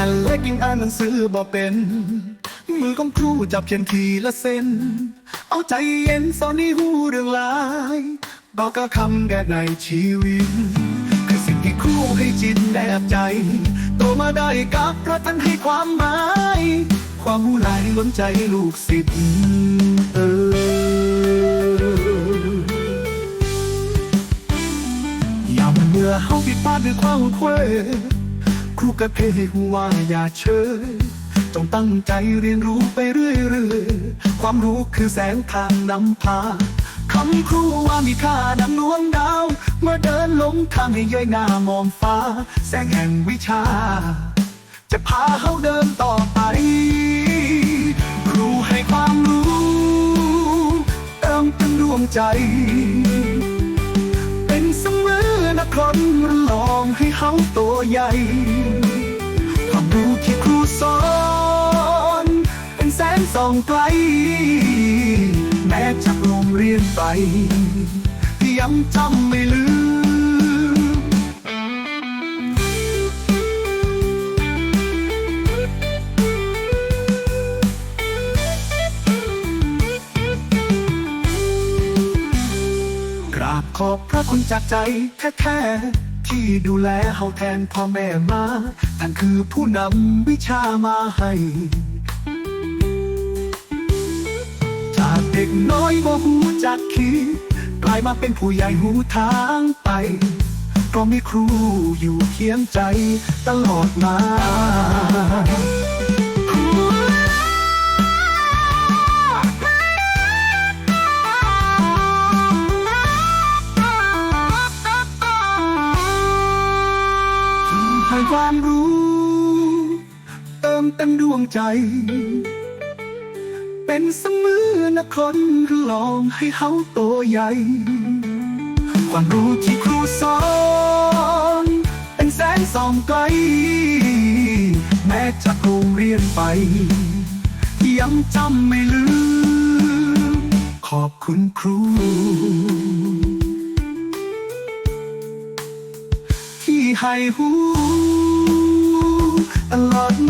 ยังอ่านหนังสือบ่เป็น มือของครูจับเขียนทีละเส้น เอาใจเย็นสอนให้หูเรื่องลายบอกก็คำแก่ในชีวิต คือสิ่งที่ครูให้จิตแนบใจ โตมาได้กับพระท่านให้ความหมาย ความหูหลายล้นใจลูกศิษย์เออยามเมื่อเฮาผิดพลาดด้วยความเคว้ ครูก็เพให้หูว่าอย่าเชยจงตั้งใจเรียนรู้ไปเรื่อยๆ ความรู้คือแสงทางนำพาคำครูว่ามีค่าดังดวงดาว เมื่อเดินลงทางให้ย้ยหน้ามองฟ้า แสงแห่งวิชา จะพาเขาเดินต่อไป ครูให้ความรู้ เติมเต็มดวงใจ อนนักคนลองให้เขาตัวใหญ่ความรู้ที่ครูสอนเป็นแสงส่องไกล แม้จากโรงเรียนไปยังจำไม่ลืม ราบขอบพระคุณจากใจแท้ๆที่ดูแลเฮาแทนพ่อแม่มาท่านคือผู้นำวิชามาให้ จากเด็กน้อยบ่หูจักคิดกลายมาเป็นผู้ใหญ่หูทางไป เพราะมีครูอยู่เคียงใจตลอดมา ให้ความรู้ เติมเต็มดวงใจ เป็นเสมือนนักคนลองให้เฮาโตใหญ่ ความรู้ที่ครูสอน เป็นแสงส่องไกล แม้จากโรงเรียนไปยังจำไม่ลืม ขอบคุณครู ให้หูตลอดมา